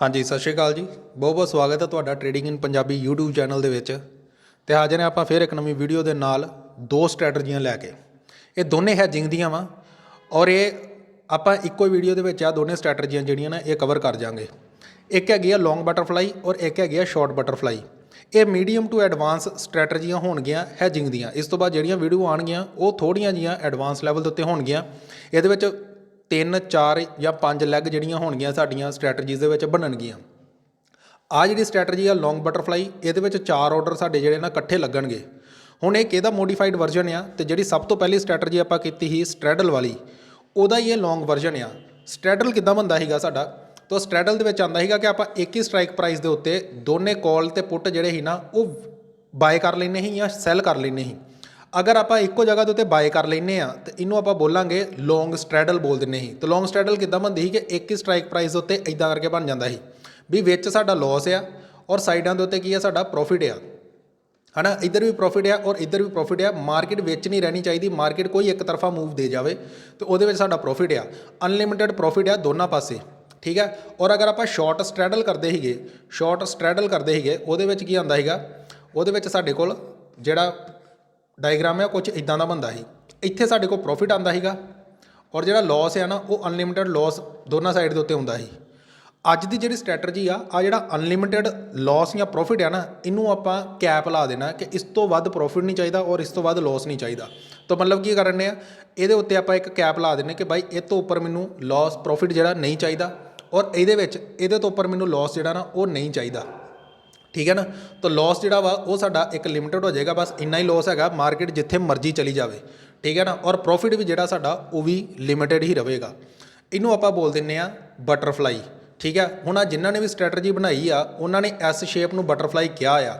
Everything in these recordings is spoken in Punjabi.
ਹਾਂਜੀ, ਸਤਿ ਸ਼੍ਰੀ ਅਕਾਲ ਜੀ। ਬਹੁਤ ਬਹੁਤ ਸਵਾਗਤ ਹੈ ਤੁਹਾਡਾ trading in Punjabi YouTube channel ਦੇ ਵਿੱਚ। ਤੇ ਹਾਜ਼ਰ ਨੇ ਆਪਾਂ ਫਿਰ ਇੱਕ ਨਵੀਂ ਵੀਡੀਓ ਦੇ ਨਾਲ ਦੋ ਸਟ੍ਰੈਟਜੀਆਂ ਲੈ ਕੇ। ਇਹ ਦੋਨੇ ਹੈਜਿੰਗ ਦੀਆਂ ਵਾ ਔਰ ਇਹ ਆਪਾਂ ਇੱਕੋ ਹੀ ਵੀਡੀਓ ਦੇ ਵਿੱਚ ਆ ਦੋਨੇ ਸਟ੍ਰੈਟਜੀਆਂ ਜਿਹੜੀਆਂ ਨਾ, ਇਹ ਕਵਰ ਕਰ ਜਾਾਂਗੇ। ਇੱਕ ਹੈਗੀ ਆ ਲੌਂਗ ਬਟਰਫਲਾਈ ਔਰ ਇੱਕ ਹੈਗੀ ਆ ਸ਼ਾਰਟ ਬਟਰਫਲਾਈ ਇਹ ਮੀਡੀਅਮ ਟੂ ਐਡਵਾਂਸ ਸਟ੍ਰੈਟਜੀਆਂ ਹੋਣਗੀਆਂ ਹੈਜਿੰਗ ਦੀਆਂ। ਇਸ ਤੋਂ ਬਾਅਦ ਜਿਹੜੀਆਂ ਵੀਡੀਓ ਆਣਗੀਆਂ ਉਹ ਥੋੜੀਆਂ ਜੀਆਂ ਐਡਵਾਂਸ ਲੈਵਲ ਦੇ ਉੱਤੇ ਹੋਣਗੀਆਂ। ਇਹਦੇ ਵਿੱਚ ਤਿੰਨ, ਚਾਰ ਜਾਂ ਪੰਜ ਲੈਗ ਜਿਹੜੀਆਂ ਹੋਣਗੀਆਂ ਸਾਡੀਆਂ ਸਟ੍ਰੈਟਜੀਜ਼ ਦੇ ਵਿੱਚ ਬਣਨਗੀਆਂ। ਆ ਜਿਹੜੀ ਸਟ੍ਰੈਟਜੀ ਆ ਲੌਂਗ ਬਟਰਫਲਾਈ ਇਹਦੇ ਵਿੱਚ ਚਾਰ ਆਰਡਰ ਸਾਡੇ ਜਿਹੜੇ ਨਾ ਇਕੱਠੇ ਲੱਗਣਗੇ। ਹੁਣ ਇਹ ਕਿਹਦਾ ਮੋਡੀਫਾਈਡ ਵਰਜ਼ਨ ਆ ਤੇ ਜਿਹੜੀ ਸਭ ਤੋਂ ਪਹਿਲੀ ਸਟ੍ਰੈਟਜੀ ਆਪਾਂ ਕੀਤੀ ਸੀ ਸਟ੍ਰੈਡਲ ਵਾਲੀ, ਉਹਦਾ ਹੀ ਇਹ ਲੌਂਗ ਵਰਜ਼ਨ ਆ। ਸਟ੍ਰੈਡਲ ਕਿੱਦਾਂ ਬੰਦਾ ਸੀਗਾ ਸਾਡਾ? ਤਾਂ ਸਟ੍ਰੈਡਲ ਦੇ ਵਿੱਚ ਆਂਦਾ ਸੀਗਾ ਕਿ ਆਪਾਂ ਇੱਕ ਹੀ ਸਟ੍ਰਾਈਕ ਪ੍ਰਾਈਸ ਦੇ ਉੱਤੇ ਦੋਨੇ ਕਾਲ ਤੇ ਪੁੱਟ ਜਿਹੜੇ ਸੀ ਨਾ, ਉਹ ਬਾਏ ਕਰ ਲੈਨੇ ਸੀ ਜਾਂ ਸੈਲ ਕਰ ਲੈਨੇ ਸੀ। ਅਗਰ ਆਪਾਂ ਇੱਕੋ ਜਗ੍ਹਾ ਦੇ ਉੱਤੇ ਬਾਏ ਕਰ ਲੈਨੇ ਆ ਤੇ ਇਹਨੂੰ ਆਪਾਂ ਬੋਲਾਂਗੇ ਲੌਂਗ ਸਟ੍ਰੈਡਲ ਬੋਲ ਦਿੰਨੇ ਸੀ। ਤੇ ਲੌਂਗ ਸਟ੍ਰੈਡਲ ਕਿੱਦਾਂ ਬਣਦੀ ਸੀ ਕਿ ਇੱਕ ਹੀ ਸਟ੍ਰਾਈਕ ਪ੍ਰਾਈਸ ਦੇ ਉੱਤੇ ਇਦਾਂ ਕਰਕੇ ਬਣ ਜਾਂਦਾ ਸੀ ਵੀ ਵਿੱਚ ਸਾਡਾ ਲਾਸ ਆ ਔਰ ਸਾਈਡਾਂ ਦੇ ਉੱਤੇ ਕੀ ਆ, ਸਾਡਾ ਪ੍ਰੋਫਿਟ ਆ। ਹਨਾ? ਇੱਧਰ ਵੀ ਪ੍ਰੋਫਿਟ ਆ ਔਰ ਇੱਧਰ ਵੀ ਪ੍ਰੋਫਿਟ ਆ। ਮਾਰਕੀਟ ਵਿੱਚ ਨਹੀਂ ਰਹਿਣੀ ਚਾਹੀਦੀ। ਮਾਰਕੀਟ ਕੋਈ ਇੱਕ ਤਰਫਾ ਮੂਵ ਦੇ ਜਾਵੇ, ਤੇ ਉਹਦੇ ਵਿੱਚ ਸਾਡਾ ਪ੍ਰੋਫਿਟ ਆ। ਅਨਲਿਮਿਟਿਡ ਪ੍ਰੋਫਿਟ ਆ ਦੋਨਾਂ ਪਾਸੇ, ਠੀਕ ਹੈ ਔਰ ਅਗਰ ਆਪਾਂ ਸ਼ਾਰਟ ਸਟ੍ਰੈਡਲ ਕਰਦੇ ਸੀਗੇ ਸ਼ਾਰਟ ਸਟ੍ਰੈਡਲ ਕਰਦੇ ਸੀਗੇ, ਉਹਦੇ ਵਿੱਚ ਕੀ ਆਉਂਦਾ ਸੀਗਾ? ਉਹਦੇ ਵਿੱਚ ਸਾਡੇ ਕੋਲ ਜਿਹੜਾ ਡਾਇਗਰਾਮ ਹੈ ਕੁਝ ਇਦਾਂ ਦਾ ਬੰਦਾ ਸੀ। ਇੱਥੇ ਸਾਡੇ ਕੋਲ ਪ੍ਰੋਫਿਟ ਆਉਂਦਾ ਸੀਗਾ ਔਰ ਜਿਹੜਾ ਲਾਸ ਹੈ ਨਾ, ਉਹ ਅਨਲਿਮਿਟਿਡ ਲਾਸ ਦੋਨਾਂ ਸਾਈਡ ਦੇ ਉੱਤੇ ਹੁੰਦਾ ਸੀ। ਅੱਜ ਦੀ ਜਿਹੜੀ ਸਟ੍ਰੈਟਜੀ ਆ ਆ ਜਿਹੜਾ ਅਨਲਿਮਿਟਿਡ ਲਾਸ ਜਾਂ ਪ੍ਰੋਫਿਟ ਆ ਨਾ, ਇਹਨੂੰ ਆਪਾਂ ਕੈਪ ਲਾ ਦੇਣਾ ਕਿ ਇਸ ਤੋਂ ਵੱਧ ਪ੍ਰੋਫਿਟ ਨਹੀਂ ਚਾਹੀਦਾ ਔਰ ਇਸ ਤੋਂ ਵੱਧ ਲਾਸ ਨਹੀਂ ਚਾਹੀਦਾ। ਤਾਂ ਮਤਲਬ ਕੀ ਕਰਨੇ ਆ, ਇਹਦੇ ਉੱਤੇ ਆਪਾਂ ਇੱਕ ਕੈਪ ਲਾ ਦਿੰਨੇ ਕਿ ਬਾਈ ਇਹ ਤੋਂ ਉੱਪਰ ਮੈਨੂੰ ਲਾਸ ਪ੍ਰੋਫਿਟ ਜਿਹੜਾ ਨਹੀਂ ਚਾਹੀਦਾ ਔਰ ਇਹਦੇ ਵਿੱਚ, ਇਹਦੇ ਤੋਂ ਉੱਪਰ ਮੈਨੂੰ ਲਾਸ ਜਿਹੜਾ ਨਾ, ਉਹ ਨਹੀਂ ਚਾਹੀਦਾ। ਠੀਕ ਹੈ ਨਾ? ਤਾਂ ਲਾਸ ਜਿਹੜਾ ਵਾ, ਉਹ ਸਾਡਾ ਇੱਕ ਲਿਮਟਿਡ ਹੋ ਜਾਏਗਾ, ਬਸ ਇੰਨਾ ਹੀ ਲਾਸ ਹੈਗਾ ਮਾਰਕੀਟ ਜਿੱਥੇ ਮਰਜ਼ੀ ਚਲੀ ਜਾਵੇ, ਠੀਕ ਹੈ ਨਾ? ਔਰ ਪ੍ਰੋਫਿਟ ਵੀ ਜਿਹੜਾ ਸਾਡਾ, ਉਹ ਵੀ ਲਿਮਟਿਡ ਹੀ ਰਹੇਗਾ। ਇਹਨੂੰ ਆਪਾਂ ਬੋਲ ਦਿੰਨੇ ਆ ਬਟਰਫਲਾਈ ਠੀਕ ਹੈ? ਹੁਣ ਆ ਜਿਨ੍ਹਾਂ ਨੇ ਵੀ ਸਟ੍ਰੈਟਜੀ ਬਣਾਈ ਆ, ਉਹਨਾਂ ਨੇ ਐਸ ਸ਼ੇਪ ਨੂੰ ਬਟਰਫਲਾਈ ਕਿਹਾ ਆ,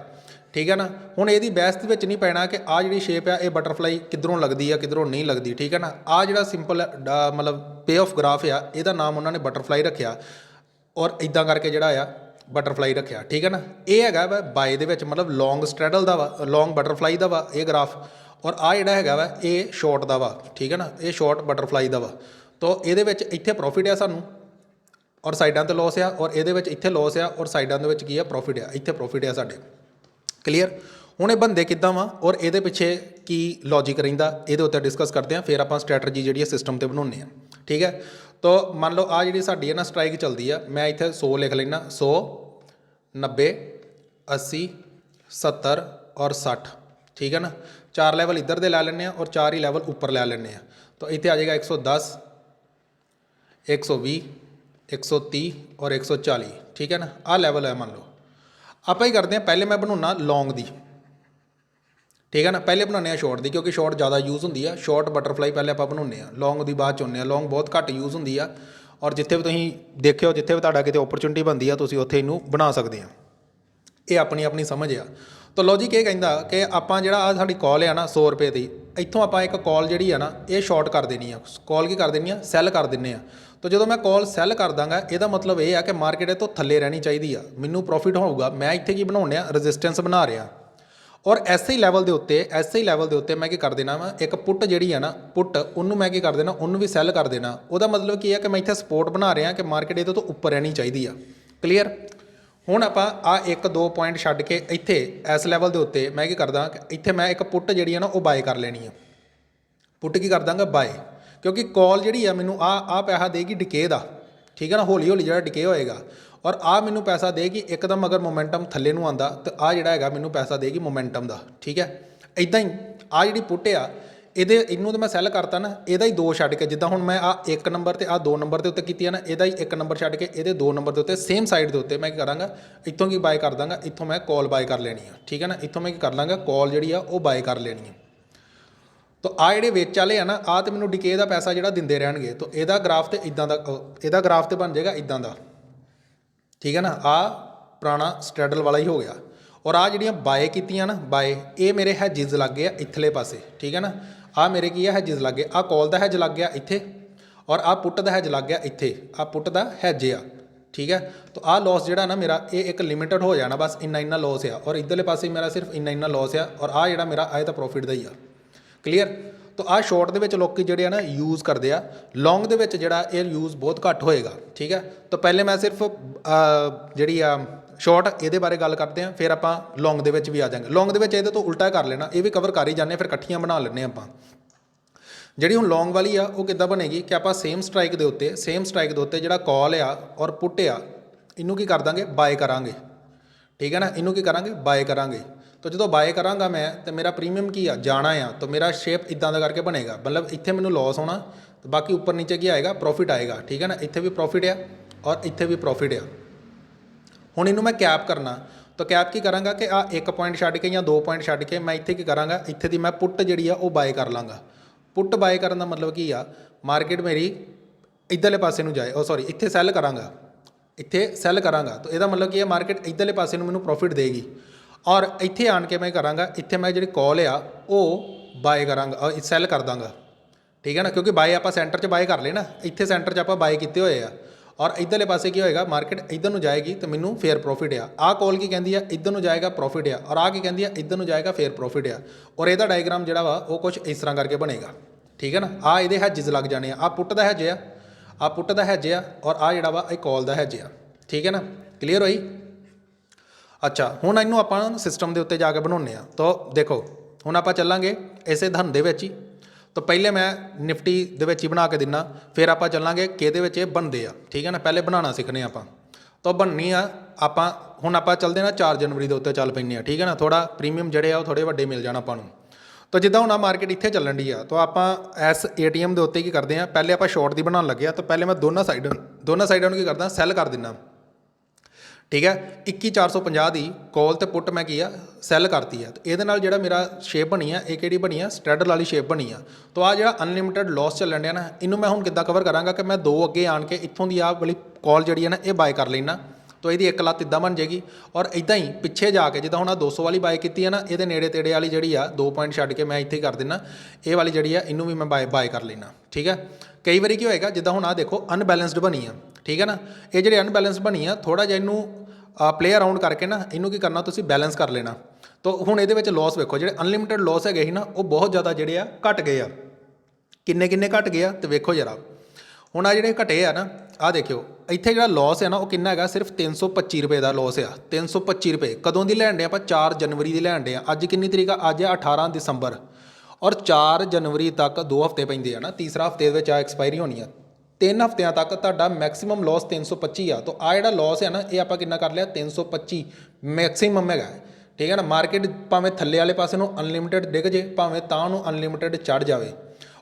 ਠੀਕ ਹੈ ਨਾ? ਹੁਣ ਇਹਦੀ ਬਹਿਸ ਦੇ ਵਿੱਚ ਨਹੀਂ ਪੈਣਾ ਕਿ ਆ ਜਿਹੜੀ ਸ਼ੇਪ ਆ, ਇਹ ਬਟਰਫਲਾਈ ਕਿੱਧਰੋਂ ਲੱਗਦੀ ਆ, ਕਿੱਧਰੋਂ ਨਹੀਂ ਲੱਗਦੀ, ਠੀਕ ਹੈ ਨਾ? ਆ ਜਿਹੜਾ ਸਿੰਪਲ ਮਤਲਬ ਪੇ ਆਫ ਗ੍ਰਾਫ ਆ, ਇਹਦਾ ਨਾਮ ਉਹਨਾਂ ਨੇ ਬਟਰਫਲਾਈ ਰੱਖਿਆ। ਔਰ ਇਦਾਂ ਕਰਕੇ ਜਿਹੜਾ ਆ ਬਟਰਫਲਾਈ ਰੱਖਿਆ, ਠੀਕ ਹੈ ਨਾ? ਇਹ ਹੈਗਾ ਵਾ ਬਾਏ ਦੇ ਵਿੱਚ, ਮਤਲਬ ਲੌਂਗ ਸਟ੍ਰੈਡਲ ਦਾ ਵਾ ਲੌਂਗ ਬਟਰਫਲਾਈ ਦਾ ਵਾ, ਇਹ ਗ੍ਰਾਫ ਔਰ ਆ ਜਿਹੜਾ ਹੈਗਾ ਵਾ, ਇਹ ਸ਼ਾਰਟ ਦਾ ਵਾ, ਠੀਕ ਹੈ ਨਾ? ਇਹ ਸ਼ਾਰਟ ਬਟਰਫਲਾਈ ਦਾ ਵਾ। ਤਾਂ ਇਹਦੇ ਵਿੱਚ ਇੱਥੇ ਪ੍ਰੋਫਿਟ ਆ ਸਾਨੂੰ, ਔਰ ਸਾਈਡਾਂ ਤੇ ਲਾਸ ਆ, ਔਰ ਇਹਦੇ ਵਿੱਚ ਇੱਥੇ ਲਾਸ ਆ, ਔਰ ਸਾਈਡਾਂ ਦੇ ਵਿੱਚ ਕੀ ਆ ਪ੍ਰੋਫਿਟ ਆ। ਇੱਥੇ ਪ੍ਰੋਫਿਟ ਆ ਸਾਡੇ। ਕਲੀਅਰ ਹੁਣ ਇਹ ਬੰਦੇ ਕਿੱਦਾਂ ਵਾ, ਔਰ ਇਹਦੇ ਪਿੱਛੇ ਕੀ ਲੌਜੀਕ ਰਹਿੰਦਾ, ਇਹਦੇ ਉੱਤੇ ਡਿਸਕਸ ਕਰਦੇ ਆ ਫਿਰ ਆਪਾਂ ਸਟ੍ਰੈਟਜੀ ਜਿਹੜੀ ਹੈ ਸਿਸਟਮ ਤੇ ਬਣਾਉਂਦੇ ਆ ਠੀਕ ਹੈ? ਤਾਂ ਮੰਨ ਲਓ ਆ ਜਿਹੜੀ ਸਾਡੀ ਹੈ ਨਾ ਸਟ੍ਰਾਈਕ ਚੱਲਦੀ ਆ, ਮੈਂ ਇੱਥੇ 100 ਲਿਖ ਲੈਣਾ 100 90 80 70 ਔਰ 60 ਠੀਕ ਹੈ ਨਾ? ਚਾਰ ਲੈਵਲ ਇੱਧਰ ਦੇ ਲੈ ਲੈਣੇ ਆ ਔਰ ਚਾਰ ਹੀ ਲੈਵਲ ਉੱਪਰ ਲੈ ਲੈਣੇ ਆ। ਤਾਂ ਇੱਥੇ ਆ ਜਾਏਗਾ 110 120 130 ਔਰ 140 ਠੀਕ ਹੈ ਨਾ? ਆਹ ਲੈਵਲ ਹੈ ਮੰਨ ਲਓ। ਆਪਾਂ ਹੀ ਕਰਦੇ ਹਾਂ ਪਹਿਲੇ ਮੈਂ ਬਣਾਉਣਾ ਲੌਂਗ ਦੀ। ਠੀਕ ਹੈ ਨਾ? ਪਹਿਲੇ ਬਣਾਉਂਦੇ ਆ ਸ਼ਾਰਟ ਦੀ, ਕਿਉਂਕਿ ਸ਼ਾਰਟ ਜ਼ਿਆਦਾ ਯੂਜ਼ ਹੁੰਦੀ ਆ। ਸ਼ਾਰਟ ਬਟਰਫਲਾਈ ਪਹਿਲੇ ਆਪਾਂ ਬਣਾਉਂਦੇ ਆ ਲੌਂਗ ਦੀ ਬਾਅਦ ਚ ਹੁੰਦੇ ਆ ਲੌਂਗ ਬਹੁਤ ਘੱਟ ਯੂਜ਼ ਹੁੰਦੀ ਆ। ਔਰ ਜਿੱਥੇ ਵੀ ਤੁਸੀਂ ਦੇਖਿਓ, ਜਿੱਥੇ ਵੀ ਤੁਹਾਡਾ ਕਿਤੇ ਓਪਰਚੁਨਿਟੀ ਬਣਦੀ ਆ, ਤੁਸੀਂ ਉੱਥੇ ਇਹਨੂੰ ਬਣਾ ਸਕਦੇ ਆ। ਇਹ ਆਪਣੀ ਆਪਣੀ ਸਮਝ ਆ। ਤਾਂ ਲੌਜੀਕ ਇਹ ਕਹਿੰਦਾ ਕਿ ਆਪਾਂ ਜਿਹੜਾ ਆ ਸਾਡੀ ਕਾਲ ਆ ਨਾ 100 ਰੁਪਏ ਦੀ, ਇੱਥੋਂ ਆਪਾਂ ਇੱਕ ਕਾਲ ਜਿਹੜੀ ਆ ਨਾ, ਇਹ ਸ਼ਾਰਟ ਕਰ ਦੇਣੀ ਆ। ਕਾਲ ਕੀ ਕਰ ਦੇਣੀ ਆ? ਸੈੱਲ ਕਰ ਦਿੰਨੇ ਆ। ਤਾਂ ਜਦੋਂ ਮੈਂ ਕਾਲ ਸੈੱਲ ਕਰ ਦਾਂਗਾ, ਇਹਦਾ ਮਤਲਬ ਇਹ ਆ ਕਿ ਮਾਰਕੀਟ ਇਹ ਤੋਂ ਥੱਲੇ ਰਹਿਣੀ ਚਾਹੀਦੀ ਆ। ਮੈਨੂੰ ਪ੍ਰੋਫਿਟ ਹੋਊਗਾ। ਮੈਂ ਇੱਥੇ ਕੀ ਬਣਾਉਣ ਆ? ਰੈਜ਼ਿਸਟੈਂਸ ਬਣਾ ਰਿਹਾ। ਔਰ ਐਸੇ ਹੀ ਲੈਵਲ ਦੇ ਉੱਤੇ, ਐਸੇ ਹੀ ਲੈਵਲ ਦੇ ਉੱਤੇ ਮੈਂ ਕੀ ਕਰ ਦੇਣਾ ਵਾ? ਇੱਕ ਪੁੱਟ ਜਿਹੜੀ ਆ ਨਾ, ਪੁੱਟ, ਉਹਨੂੰ ਮੈਂ ਕੀ ਕਰ ਦੇਣਾ, ਉਹਨੂੰ ਵੀ ਸੈੱਲ ਕਰ ਦੇਣਾ। ਉਹਦਾ ਮਤਲਬ ਕੀ ਹੈ ਕਿ ਮੈਂ ਇੱਥੇ ਸਪੋਰਟ ਬਣਾ ਰਿਹਾ ਕਿ ਮਾਰਕੀਟ ਇਹਦੇ ਤੋਂ ਉੱਪਰ ਰਹਿਣੀ ਚਾਹੀਦੀ ਆ। ਕਲੀਅਰ ਹੁਣ ਆਪਾਂ ਆ ਇੱਕ, ਦੋ ਪੁਆਇੰਟ ਛੱਡ ਕੇ ਇੱਥੇ, ਇਸ ਲੈਵਲ ਦੇ ਉੱਤੇ ਮੈਂ ਕੀ ਕਰਦਾ ਇੱਥੇ ਮੈਂ ਇੱਕ ਪੁੱਟ ਜਿਹੜੀ ਆ ਨਾ, ਉਹ ਬਾਏ ਕਰ ਲੈਣੀ ਆ। ਪੁੱਟ ਕੀ ਕਰ ਦਾਂਗਾ? ਬਾਏ ਕਿਉਂਕਿ ਕਾਲ ਜਿਹੜੀ ਆ ਮੈਨੂੰ ਆ ਆ ਪੈਸਾ ਦੇਗੀ ਡਿਕੇ ਦਾ। ਠੀਕ ਹੈ ਨਾ? ਹੌਲੀ ਹੌਲੀ ਜਿਹੜਾ ਡਿਕੇ ਹੋਏਗਾ। ਔਰ ਆ ਮੈਨੂੰ ਪੈਸਾ ਦੇਗੀ ਇੱਕਦਮ ਅਗਰ ਮੋਮੈਂਟਮ ਥੱਲੇ ਨੂੰ ਆਂਦਾ ਤੇ ਆ ਜਿਹੜਾ ਹੈਗਾ ਮੈਨੂੰ ਪੈਸਾ ਦੇਗੀ ਮੋਮੈਂਟਮ ਦਾ, ਠੀਕ ਹੈ? ਇਦਾਂ ਹੀ ਆ ਜਿਹੜੀ ਪੁੱਟ ਆ, ਇਹਦੇ ਇਹਨੂੰ ਤਾਂ ਮੈਂ ਸੈੱਲ ਕਰਤਾ ਨਾ, ਇਹਦਾ ਹੀ ਦੋ ਛੱਡ ਕੇ, ਜਿੱਦਾਂ ਹੁਣ ਮੈਂ ਆ ਇੱਕ ਨੰਬਰ ਤੇ ਆ ਦੋ ਨੰਬਰ ਦੇ ਉੱਤੇ ਕੀਤੀ ਆ ਨਾ, ਇਹਦਾ ਹੀ ਇੱਕ ਨੰਬਰ ਛੱਡ ਕੇ ਇਹਦੇ ਦੋ ਨੰਬਰ ਦੇ ਉੱਤੇ ਸੇਮ ਸਾਈਡ ਦੇ ਉੱਤੇ ਮੈਂ ਕੀ ਕਰਾਂਗਾ, ਇੱਥੋਂ ਕੀ ਬਾਏ ਕਰ ਦਾਂਗਾ, ਇੱਥੋਂ ਮੈਂ ਕਾਲ ਬਾਏ ਕਰ ਲੈਣੀ ਆ, ਠੀਕ ਹੈ ਨਾ? ਇੱਥੋਂ ਮੈਂ ਕੀ ਕਰ ਲਾਂਗਾ ਕਾਲ ਜਿਹੜੀ ਆ ਉਹ ਬਾਏ ਕਰ ਲੈਣੀ ਆ। ਤੋ ਆ ਜਿਹੜੇ ਵੇਚ ਵਾਲੇ ਆ ਨਾ ਆ ਤੇ ਮੈਨੂੰ ਡਿਕੇ ਦਾ ਪੈਸਾ ਜਿਹੜਾ ਦਿੰਦੇ ਰਹਿਣਗੇ, ਤਾਂ ਇਹਦਾ ਗ੍ਰਾਫ ਤੇ ਇਦਾਂ ਦਾ ਇਹਦਾ ਗ੍ਰਾਫ ਤੇ ਬਣ ਜਾਏਗਾ ਇਦਾਂ ਦਾ। ਠੀਕ ਹੈ ਨਾ? ਆ ਪੁਰਾਣਾ ਸਟ੍ਰੈਡਲ ਵਾਲਾ ਹੀ ਹੋ ਗਿਆ। ਔਰ ਆ ਜਿਹੜੀਆਂ ਬਾਏ ਕੀਤੀਆਂ ਨਾ, ਬਾਏ, ਇਹ ਮੇਰੇ ਹੈਜਿਸ ਲੱਗ ਗਏ ਆ ਇਥਲੇ ਪਾਸੇ, ਠੀਕ ਹੈ ਨਾ? ਆ ਮੇਰੇ ਕੀ ਆ ਹੈਜਿਸ ਲੱਗ ਗਏ? ਆ ਕਾਲ ਦਾ ਹੈਜ ਲੱਗ ਗਿਆ ਇੱਥੇ ਔਰ ਆ ਪੁੱਟ ਦਾ ਹੈਜ ਲੱਗ ਗਿਆ ਇੱਥੇ। ਆ ਪੁੱਟ ਦਾ ਹੈਜ ਆ, ਠੀਕ ਹੈ? ਤਾਂ ਆ ਲਾਸ ਜਿਹੜਾ ਨਾ ਮੇਰਾ, ਇਹ ਇੱਕ ਲਿਮਿਟਡ ਹੋ ਜਾਣਾ, ਬਸ ਇੰਨਾ ਇੰਨਾ ਲਾਸ ਆ। ਔਰ ਇਧਰਲੇ ਪਾਸੇ ਮੇਰਾ ਸਿਰਫ ਇੰਨਾ ਇੰਨਾ ਲਾਸ ਆ ਔਰ ਆ ਜਿਹੜਾ ਮੇਰਾ ਆਇਆ ਤਾਂ ਪ੍ਰੋਫਿਟ ਦਾ ਹੀ ਆ। ਕਲੀਅਰ ਤਾਂ ਆਹ ਸ਼ਾਰਟ ਦੇ ਵਿੱਚ ਲੋਕੀ ਜਿਹੜੇ ਆ ਨਾ ਯੂਜ਼ ਕਰਦੇ ਆ ਲੌਂਗ ਦੇ ਵਿੱਚ ਜਿਹੜਾ ਇਹ ਯੂਜ਼ ਬਹੁਤ ਘੱਟ ਹੋਏਗਾ ਠੀਕ ਹੈ ਤਾਂ ਪਹਿਲੇ ਮੈਂ ਸਿਰਫ ਜਿਹੜੀ ਆ ਸ਼ਾਰਟ ਇਹਦੇ ਬਾਰੇ ਗੱਲ ਕਰਦੇ ਆ ਫਿਰ ਆਪਾਂ ਲੌਂਗ ਦੇ ਵਿੱਚ ਵੀ ਆ ਜਾਵਾਂਗੇ ਲੌਂਗ ਦੇ ਵਿੱਚ ਇਹਦੇ ਤੋਂ ਉਲਟਾ ਕਰ ਲੈਣਾ ਇਹ ਵੀ ਕਵਰ ਕਰ ਹੀ ਜਾਂਦੇ ਹਾਂ, ਫਿਰ ਇਕੱਠੀਆਂ ਬਣਾ ਲੈਂਦੇ ਹਾਂ ਆਪਾਂ। ਜਿਹੜੀ ਹੁਣ ਲੌਂਗ ਵਾਲੀ ਆ ਉਹ ਕਿੱਦਾਂ ਬਣੇਗੀ ਕਿ ਆਪਾਂ ਸੇਮ ਸਟ੍ਰਾਈਕ ਦੇ ਉੱਤੇ ਸੇਮ ਸਟ੍ਰਾਈਕ ਦੇ ਉੱਤੇ ਜਿਹੜਾ ਕਾਲ ਆ ਔਰ ਪੁੱਟ ਆ ਇਹਨੂੰ ਕੀ ਕਰ ਦਾਂਗੇ? ਬਾਏ ਕਰਾਂਗੇ। ਠੀਕ ਹੈ ਨਾ? ਇਹਨੂੰ ਕੀ ਕਰਾਂਗੇ? ਬਾਏ ਕਰਾਂਗੇ। ਤਾਂ ਜਦੋਂ ਬਾਏ ਕਰਾਂਗਾ ਮੈਂ ਤੇ ਮੇਰਾ ਪ੍ਰੀਮੀਅਮ ਕੀ ਆ? ਜਾਣਾ ਆ। ਤਾਂ ਮੇਰਾ ਸ਼ੇਪ ਇਦਾਂ ਦਾ ਕਰਕੇ ਬਣੇਗਾ। ਮਤਲਬ ਇੱਥੇ ਮੈਨੂੰ ਲਾਸ ਹੋਣਾ, ਤੇ ਬਾਕੀ ਉੱਪਰ ਨੀਚੇ ਕੀ ਆਏਗਾ? ਪ੍ਰੋਫਿਟ ਆਏਗਾ। ਠੀਕ ਹੈ ਨਾ? ਇੱਥੇ ਵੀ ਪ੍ਰੋਫਿਟ ਆ ਔਰ ਇੱਥੇ ਵੀ ਪ੍ਰੋਫਿਟ ਆ। ਹੁਣ ਇਹਨੂੰ ਮੈਂ ਕੈਪ ਕਰਨਾ। ਤਾਂ ਕੈਪ ਕੀ ਕਰਾਂਗਾ ਕਿ ਆ ਇੱਕ ਪੁਆਇੰਟ ਛੱਡ ਕੇ ਜਾਂ ਦੋ ਪੁਆਇੰਟ ਛੱਡ ਕੇ ਮੈਂ ਇੱਥੇ ਕੀ ਕਰਾਂਗਾ? ਇੱਥੇ ਦੀ ਮੈਂ ਪੁੱਟ ਜਿਹੜੀ ਆ ਉਹ ਬਾਏ ਕਰ ਲਾਂਗਾ। ਪੁੱਟ ਬਾਏ ਕਰਨ ਦਾ ਮਤਲਬ ਕੀ ਆ? ਮਾਰਕੀਟ ਮੇਰੀ ਇਧਰਲੇ ਪਾਸੇ ਨੂੰ ਜਾਏ। ਉਹ ਸੌਰੀ ਇੱਥੇ ਸੈੱਲ ਕਰਾਂਗਾ। ਇੱਥੇ ਸੈੱਲ ਕਰਾਂਗਾ। ਤਾਂ ਇਹਦਾ ਮਤਲਬ ਕੀ ਹੈ ਮਾਰਕੀਟ ਇਧਰਲੇ ਪਾਸੇ ਨੂੰ ਮੈਨੂੰ ਪ੍ਰੋਫਿਟ ਦੇਗੀ। ਔਰ ਇੱਥੇ ਆਣ ਕੇ ਮੈਂ ਕਰਾਂਗਾ, ਇੱਥੇ ਮੈਂ ਜਿਹੜੀ ਕਾਲ ਆ, ਉਹ ਬਾਏ ਕਰਾਂਗਾ ਸੈੱਲ ਕਰ ਦਾਂਗਾ। ਠੀਕ ਹੈ ਨਾ? ਕਿਉਂਕਿ ਬਾਏ ਆਪਾਂ ਸੈਂਟਰ 'ਚ ਬਾਏ ਕਰ ਲਏ ਨਾ, ਇੱਥੇ ਸੈਂਟਰ 'ਚ ਆਪਾਂ ਬਾਏ ਕੀਤੇ ਹੋਏ ਆ। ਔਰ ਇਧਰਲੇ ਪਾਸੇ ਕੀ ਹੋਏਗਾ? ਮਾਰਕੀਟ ਇਧਰ ਨੂੰ ਜਾਏਗੀ ਤੇ ਮੈਨੂੰ ਫੇਅਰ ਪ੍ਰੋਫਿਟ ਆ। ਆਹ ਕਾਲ ਕੀ ਕਹਿੰਦੀ ਆ? ਇਧਰ ਨੂੰ ਜਾਏਗਾ ਪ੍ਰੋਫਿਟ ਆ। ਔਰ ਆਹ ਕੀ ਕਹਿੰਦੀ ਆ? ਇਧਰ ਨੂੰ ਜਾਏਗਾ ਫੇਅਰ ਪ੍ਰੋਫਿਟ ਆ। ਔਰ ਇਹਦਾ ਡਾਇਗਰਾਮ ਜਿਹੜਾ ਵਾ, ਉਹ ਕੁਝ ਇਸ ਤਰ੍ਹਾਂ ਕਰਕੇ ਬਣੇਗਾ। ਠੀਕ ਹੈ ਨਾ? ਆ ਇਹਦੇ ਹੈਜਸ ਲੱਗ ਜਾਣੇ ਆ। ਆ ਪੁੱਟ ਦਾ ਹੈਜ ਆ। ਆ ਪੁੱਟ ਦਾ ਹੈਜ ਆ। ਔਰ ਆ ਜਿਹੜਾ ਵਾ, ਇਹ ਕਾਲ ਦਾ ਹੈਜ ਆ। ਠੀਕ ਹੈ ਨਾ? ਕਲੀਅਰ ਹੋਈ? ਅੱਛਾ, ਹੁਣ ਇਹਨੂੰ ਆਪਾਂ ਸਿਸਟਮ ਦੇ ਉੱਤੇ ਜਾ ਕੇ ਬਣਾਉਂਦੇ ਆ ਤਾਂ ਦੇਖੋ, ਹੁਣ ਆਪਾਂ ਚੱਲਾਂਗੇ ਇਸੇ ਧਨ ਦੇ ਵਿੱਚ ਹੀ। ਤਾਂ ਪਹਿਲੇ ਮੈਂ ਨਿਫਟੀ ਦੇ ਵਿੱਚ ਹੀ ਬਣਾ ਕੇ ਦਿੰਨਾ, ਫਿਰ ਆਪਾਂ ਚੱਲਾਂਗੇ ਕਿਹਦੇ ਵਿੱਚ ਇਹ ਬਣਦੇ ਆ। ਠੀਕ ਹੈ ਨਾ, ਪਹਿਲੇ ਬਣਾਉਣਾ ਸਿੱਖਣੇ ਆਪਾਂ। ਤਾਂ ਬਣਨੀ ਆ, ਆਪਾਂ ਹੁਣ ਆਪਾਂ ਚੱਲਦੇ ਨਾ 4 ਜਨਵਰੀ ਦੇ ਉੱਤੇ ਚੱਲ ਪੈਂਦੇ ਆ ਠੀਕ ਹੈ ਨਾ ਥੋੜਾ ਪ੍ਰੀਮੀਅਮ ਜਿਹੜੇ ਆ ਉਹ ਥੋੜੇ ਵੱਡੇ ਮਿਲ ਜਾਣ ਆਪਾਂ ਨੂੰ। ਤਾਂ ਜਿੱਦਾਂ ਹੁਣ ਆ ਮਾਰਕੀਟ ਇੱਥੇ ਚੱਲਣ ਦੀ ਆ, ਤਾਂ ਆਪਾਂ ਐਸ ਏਟੀਐਮ ਦੇ ਉੱਤੇ ਕੀ ਕਰਦੇ ਆ ਪਹਿਲੇ ਆਪਾਂ ਸ਼ਾਰਟ ਦੀ ਬਣਾਉਣ ਲੱਗੇ ਆ। ਤਾਂ ਪਹਿਲੇ ਮੈਂ ਦੋਨਾਂ ਸਾਈਡ ਦੋਨਾਂ ਸਾਈਡਾਂ ਨੂੰ ਕੀ ਕਰਦਾ ਸੈੱਲ ਕਰ ਦਿੰਦਾ ਠੀਕ ਹੈ? 21450 ਦੀ ਕੋਲ ਤੇ ਪੁੱਟ ਮੈਂ ਕੀ ਆ? ਸੈੱਲ ਕਰਤੀ ਆ। ਤੇ ਇਹਦੇ ਨਾਲ ਜਿਹੜਾ ਮੇਰਾ ਸ਼ੇਪ ਬਣੀ ਆ, ਇਹ ਕਿਹੜੀ ਬਣੀ ਆ? ਸਟ੍ਰੈਡਰ ਵਾਲੀ ਸ਼ੇਪ ਬਣੀ ਆ। ਤਾਂ ਆ ਜਿਹੜਾ ਅਨਲਿਮਿਟਿਡ ਲਾਸ ਚੱਲਣ ਡਿਆ ਨਾ, ਇਹਨੂੰ ਮੈਂ ਹੁਣ ਕਿੱਦਾਂ ਕਵਰ ਕਰਾਂਗਾ ਕਿ ਮੈਂ ਦੋ ਅੱਗੇ ਆਣ ਕੇ ਇੱਥੋਂ ਦੀ ਆ ਵਾਲੀ ਕਾਲ ਜਿਹੜੀ ਆ ਨਾ, ਇਹ ਬਾਏ ਕਰ ਲੈਣਾ ਤਾਂ ਇਹਦੀ ਇੱਕ ਲੱਤ ਇਦਾਂ ਬਣ ਜੇਗੀ ਔਰ ਇਦਾਂ ਹੀ ਪਿੱਛੇ ਜਾ ਕੇ ਜਿੱਦਾਂ ਹੁਣ ਆ 200 ਵਾਲੀ ਬਾਏ ਕੀਤੀ ਆ ਨਾ, ਇਹਦੇ ਨੇੜੇ ਤੇੜੇ ਵਾਲੀ ਜਿਹੜੀ ਆ, ਦੋ ਪੁਆਇੰਟ ਛੱਡ ਕੇ ਮੈਂ ਇੱਥੇ ਹੀ ਕਰ ਦਿੰਨਾ। ਇਹ ਵਾਲੀ ਜਿਹੜੀ ਆ, ਇਹਨੂੰ ਵੀ ਮੈਂ ਬਾਏ ਬਾਏ ਕਰ ਲੈਣਾ ਠੀਕ ਹੈ? ਕਈ ਵਾਰੀ ਕੀ ਹੋਏਗਾ, ਜਿੱਦਾਂ ਹੁਣ ਆ ਦੇਖੋ ਅਨਬੈਲੈਂਸਡ ਬਣੀ ਆ। ਠੀਕ ਹੈ ਨਾ? ਇਹ ਜਿਹੜੇ ਅਨਬੈਲੈਂਸ ਬਣੀ ਆ ਥੋੜਾ ਜਿਹਾ ਇਹਨੂੰ ਪਲੇ ਅਰਾਊਂਡ ਕਰਕੇ ਨਾ, ਇਹਨੂੰ ਕੀ ਕਰਨਾ ਤੁਸੀਂ ਬੈਲੈਂਸ ਕਰ ਲੈਣਾ। ਤਾਂ ਹੁਣ ਇਹਦੇ ਵਿੱਚ ਲਾਸ ਵੇਖੋ, ਜਿਹੜੇ ਅਨਲਿਮਿਟਿਡ ਲਾਸ ਹੈਗੇ ਸੀ ਨਾ, ਉਹ ਬਹੁਤ ਜ਼ਿਆਦਾ ਜਿਹੜੇ ਆ ਘਟ ਗਏ ਆ। ਕਿੰਨੇ ਕਿੰਨੇ ਘਟ ਗਏ ਆ ਤੇ ਵੇਖੋ ਜਰਾ। ਹੁਣ ਆ ਜਿਹੜੇ ਘਟੇ ਆ ਨਾ ਆ ਦੇਖਿਓ, ਇੱਥੇ ਜਿਹੜਾ ਲਾਸ ਹੈ ਨਾ, ਉਹ ਕਿੰਨਾ ਹੈਗਾ? ਸਿਰਫ 325 ਰੁਪਏ ਦਾ ਲਾਸ ਆ 325 ਰੁਪਏ। ਕਦੋਂ ਦੀ ਲੈਣ ਡੇ ਆਪਾਂ? 4 ਜਨਵਰੀ ਦੀ ਲੈਣ ਦੇ ਆ। ਅੱਜ ਕਿੰਨੀ ਤਰੀਕ ਆ? ਅੱਜ ਆ 18 ਦਸੰਬਰ। ਔਰ 4 ਜਨਵਰੀ ਤੱਕ 2 ਹਫ਼ਤੇ ਪੈਂਦੇ ਆ ਨਾ, ਤੀਸਰਾ ਹਫ਼ਤੇ ਦੇ ਵਿੱਚ ਆ ਐਕਸਪਾਇਰੀ ਹੋਣੀ ਆ। ਤਿੰਨ ਹਫ਼ਤਿਆਂ ਤੱਕ ਤੁਹਾਡਾ ਮੈਕਸਿਮਮ ਲਾਸ 325 ਆ। ਤਾਂ ਆ ਜਿਹੜਾ ਲਾਸ ਹੈ ਨਾ, ਇਹ ਆਪਾਂ ਕਿੰਨਾ ਕਰ ਲਿਆ? 325 ਮੈਕਸਿਮਮ ਹੈਗਾ ਠੀਕ ਹੈ ਨਾ? ਮਾਰਕੀਟ ਭਾਵੇਂ ਥੱਲੇ ਵਾਲੇ ਪਾਸੇ ਨੂੰ ਅਨਲਿਮਿਟਿਡ ਡਿੱਗ ਜੇ, ਭਾਵੇਂ ਤਾਂ ਨੂੰ ਅਨਲਿਮਿਟਿਡ ਚੜ ਜਾਵੇ।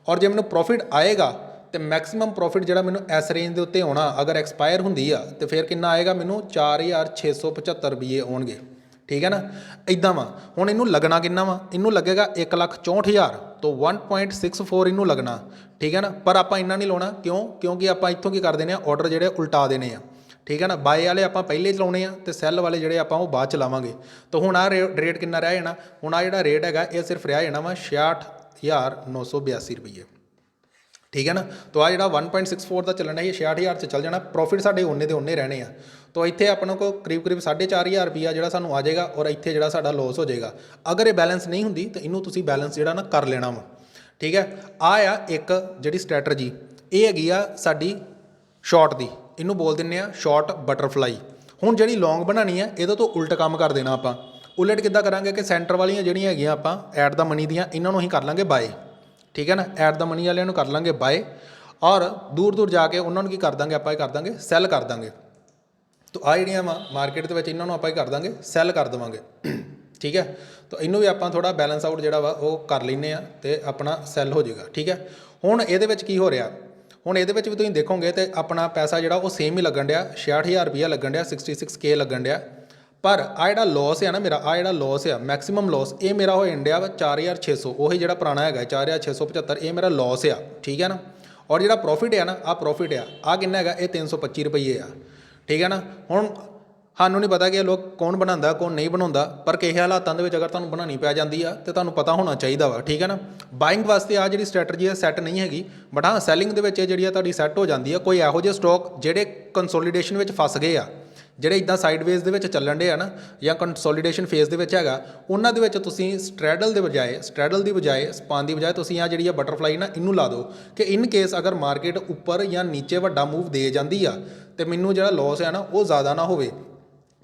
ਔਰ ਜੇ ਮੈਨੂੰ ਪ੍ਰੋਫਿਟ ਆਏਗਾ, ਤੇ ਮੈਕਸਿਮਮ ਪ੍ਰੋਫਿਟ ਜਿਹੜਾ ਮੈਨੂੰ ਇਸ ਰੇਂਜ ਦੇ ਉੱਤੇ ਆਉਣਾ, ਅਗਰ ਐਕਸਪਾਇਰ ਹੁੰਦੀ ਆ, ਤੇ ਫਿਰ ਕਿੰਨਾ ਆਏਗਾ ਮੈਨੂੰ? 4675 ਰੁਪਏ ਆਉਣਗੇ। ਠੀਕ ਹੈ ਨਾ? ਇਦਾਂ ਵਾ। ਹੁਣ ਇਹਨੂੰ ਲੱਗਣਾ ਕਿੰਨਾ ਵਾ? ਇਹਨੂੰ ਲੱਗੇਗਾ 164000 ਤੋਂ 1.64 ਇਹਨੂੰ ਲੱਗਣਾ। ਠੀਕ ਹੈ ਨਾ? ਪਰ ਆਪਾਂ ਇੰਨਾ ਨਹੀਂ ਲਾਉਣਾ। ਕਿਉਂ? ਕਿਉਂਕਿ ਆਪਾਂ ਇੱਥੋਂ ਕੀ ਕਰ ਦੇਣੇ ਆ? ਆਰਡਰ ਜਿਹੜੇ ਉਲਟਾ ਦੇਣੇ ਆ। ਠੀਕ ਹੈ ਨਾ? ਬਾਏ ਵਾਲੇ ਆਪਾਂ ਪਹਿਲੇ ਚਲਾਉਣੇ ਆ ਤੇ ਸੈੱਲ ਵਾਲੇ ਜਿਹੜੇ ਆਪਾਂ ਉਹ ਬਾਅਦ ਚ ਲਾਵਾਂਗੇ। ਤਾਂ ਹੁਣ ਆ ਰੇਟ ਕਿੰਨਾ ਰਹਿ ਜਾਣਾ? ਹੁਣ ਆ ਜਿਹੜਾ ਰੇਟ ਹੈਗਾ, ਇਹ ਸਿਰਫ ਰਹਿ ਜਾਣਾ ਵਾ 66982 ਰੁਪਏ ਠੀਕ ਹੈ ਨਾ? ਤਾਂ ਆ ਜਿਹੜਾ 1.64 ਦਾ ਚੱਲਣਾ ਇਹ 66000 ਚ ਚੱਲ ਜਾਣਾ ਪ੍ਰੋਫਿਟ ਸਾਡੇ ਉਹਨੇ ਦੇ ਉਹਨੇ ਰਹਿਣੇ ਆ। ਤਾਂ ਇੱਥੇ ਆਪਣਾ ਕੋ ਕਰੀਬ ਕਰੀਬ 4500 ਰੁਪਿਆ ਜਿਹੜਾ ਸਾਨੂੰ ਆ ਜਾਏਗਾ ਔਰ ਇੱਥੇ ਜਿਹੜਾ ਸਾਡਾ ਲਾਸ ਹੋ ਜਾਏਗਾ। ਅਗਰ ਇਹ ਬੈਲੈਂਸ ਨਹੀਂ ਹੁੰਦੀ, ਤਾਂ ਇਹਨੂੰ ਤੁਸੀਂ ਬੈਲੈਂਸ ਜਿਹੜਾ ਨਾ ਕਰ ਲੈਣਾ ਵਾ। ਠੀਕ ਹੈ? ਆ ਆ ਇੱਕ ਜਿਹੜੀ ਸਟ੍ਰੈਟਜੀ ਇਹ ਹੈਗੀ ਆ ਸਾਡੀ ਸ਼ਾਰਟ ਦੀ। ਇਹਨੂੰ ਬੋਲ ਦਿੰਨੇ ਆ ਸ਼ਾਰਟ ਬਟਰਫਲਾਈ ਹੁਣ ਜਿਹੜੀ ਲੌਂਗ ਬਣਾਣੀ ਆ, ਇਹਦੇ ਤੋਂ ਉਲਟ ਕੰਮ ਕਰ ਦੇਣਾ ਆਪਾਂ। ਉਲਟ ਕਿੱਦਾਂ ਕਰਾਂਗੇ ਕਿ ਸੈਂਟਰ ਵਾਲੀਆਂ ਜਿਹੜੀਆਂ ਹੈਗੀਆਂ ਆਪਾਂ ਐਡ ਦਾ ਮਨੀ ਦੀਆਂ, ਇਹਨਾਂ ਨੂੰ ਅਸੀਂ ਕਰ ਲਾਂਗੇ ਬਾਏ ਠੀਕ ਹੈ ਨਾ? ਐਟ ਦਾ ਮਨੀ ਵਾਲਿਆਂ ਨੂੰ ਕਰ ਲਾਂਗੇ ਬਾਏ ਔਰ ਦੂਰ ਦੂਰ ਜਾ ਕੇ ਉਹਨਾਂ ਨੂੰ ਕੀ ਕਰ ਦਾਂਗੇ? ਆਪਾਂ ਇਹ ਕਰ ਦਾਂਗੇ ਸੈੱਲ ਕਰ ਦਾਂਗੇ। ਤੋ ਆ ਜਿਹੜੀਆਂ ਵਾ ਮਾਰਕੀਟ ਦੇ ਵਿੱਚ ਇਹਨਾਂ ਨੂੰ ਆਪਾਂ ਹੀ ਕਰ ਦਾਂਗੇ ਸੈੱਲ ਕਰ ਦੇਵਾਂਗੇ। ਠੀਕ ਹੈ? ਤਾਂ ਇਹਨੂੰ ਵੀ ਆਪਾਂ ਥੋੜਾ ਬੈਲੈਂਸ ਆਊਟ ਜਿਹੜਾ ਵਾ ਉਹ ਕਰ ਲੈਨੇ ਆ ਤੇ ਆਪਣਾ ਸੈੱਲ ਹੋ ਜਾਏਗਾ, ਠੀਕ ਹੈ? ਹੁਣ ਇਹਦੇ ਵਿੱਚ ਕੀ ਹੋ ਰਿਹਾ? ਹੁਣ ਇਹਦੇ ਵਿੱਚ ਵੀ ਤੁਸੀਂ ਦੇਖੋਗੇ ਤੇ ਆਪਣਾ ਪੈਸਾ ਜਿਹੜਾ ਉਹ ਸੇਮ ਹੀ ਲੱਗਣ ਡਿਆ 66000 ਰੁਪਇਆ ਲੱਗਣ ਡਿਆ 66k ਲੱਗਣ ਡਿਆ। ਪਰ ਆ ਜਿਹੜਾ ਲਾਸ ਹੈ ਨਾ ਮੇਰਾ ਆ ਜਿਹੜਾ ਲਾਸ ਹੈ ਮੈਕਸਿਮਮ ਲਾਸ ਇਹ ਮੇਰਾ ਹੋ ਇੰਡੀਆ ਵਾ 4600 ਉਹੀ ਜਿਹੜਾ ਪੁਰਾਣਾ ਹੈਗਾ 4675 ਇਹ ਮੇਰਾ ਲਾਸ ਆ, ਠੀਕ ਹੈ ਨਾ? ਔਰ ਜਿਹੜਾ ਪ੍ਰੋਫਿਟ ਹੈ ਨਾ ਆ ਪ੍ਰੋਫਿਟ ਆ ਆ ਕਿੰਨਾ ਹੈਗਾ? ਇਹ 325 ਰੁਪਏ ਆ, ਠੀਕ ਹੈ ਨਾ? ਹੁਣ ਸਾਨੂੰ ਨਹੀਂ ਪਤਾ ਕਿ ਇਹ ਲੋਕ ਕੌਣ ਬਣਾਉਂਦਾ, ਕੌਣ ਨਹੀਂ ਬਣਾਉਂਦਾ, ਪਰ ਕਿਸੇ ਹਾਲਾਤਾਂ ਦੇ ਵਿੱਚ ਅਗਰ ਤੁਹਾਨੂੰ ਬਣਾਉਣੀ ਪੈ ਜਾਂਦੀ ਆ, ਤੇ ਤੁਹਾਨੂੰ ਪਤਾ ਹੋਣਾ ਚਾਹੀਦਾ ਵਾ, ਠੀਕ ਹੈ ਨਾ? ਬਾਇੰਗ ਵਾਸਤੇ ਆ ਜਿਹੜੀ ਸਟ੍ਰੈਟਜੀ ਹੈ ਸੈੱਟ ਨਹੀਂ ਹੈਗੀ ਬਟ ਹਾਂ ਸੈਲਿੰਗ ਦੇ ਵਿੱਚ ਇਹ ਜਿਹੜੀ ਆ ਤੁਹਾਡੀ ਸੈੱਟ ਹੋ ਜਾਂਦੀ ਆ, ਕੋਈ ਇਹੋ ਜਿਹੇ ਸਟਾਕ ਜਿਹੜੇ ਕੰਸੋਲੀਡੇਸ਼ਨ ਵਿੱਚ ਫਸ ਗਏ ਆ ਜਿਹੜੇ ਇਦਾਂ ਸਾਈਡਵੇਜ਼ ਦੇ ਵਿੱਚ ਚੱਲਣ ਦੇ ਆ ਨਾ, ਜਾਂ ਕੰਸੋਲੀਡੇਸ਼ਨ ਫੇਸ ਦੇ ਵਿੱਚ ਹੈਗਾ, ਉਹਨਾਂ ਦੇ ਵਿੱਚ ਤੁਸੀਂ ਸਟ੍ਰੈਡਲ ਦੇ ਬਜਾਏ ਸਟ੍ਰੈਡਲ ਦੀ ਬਜਾਏ, ਸਪਾਨ ਦੀ ਬਜਾਏ ਤੁਸੀਂ ਆ ਜਿਹੜੀ ਆ ਬਟਰਫਲਾਈ ਨਾ, ਇਹਨੂੰ ਲਾ ਦਿਓ ਕਿ ਇਨ ਕੇਸ ਅਗਰ ਮਾਰਕੀਟ ਉੱਪਰ ਜਾਂ ਨੀਚੇ ਵੱਡਾ ਮੂਵ ਦੇ ਜਾਂਦੀ ਆ, ਤੇ ਮੈਨੂੰ ਜਿਹੜਾ ਲਾਸ ਆ ਨਾ, ਉਹ ਜ਼ਿਆਦਾ ਨਾ ਹੋਵੇ,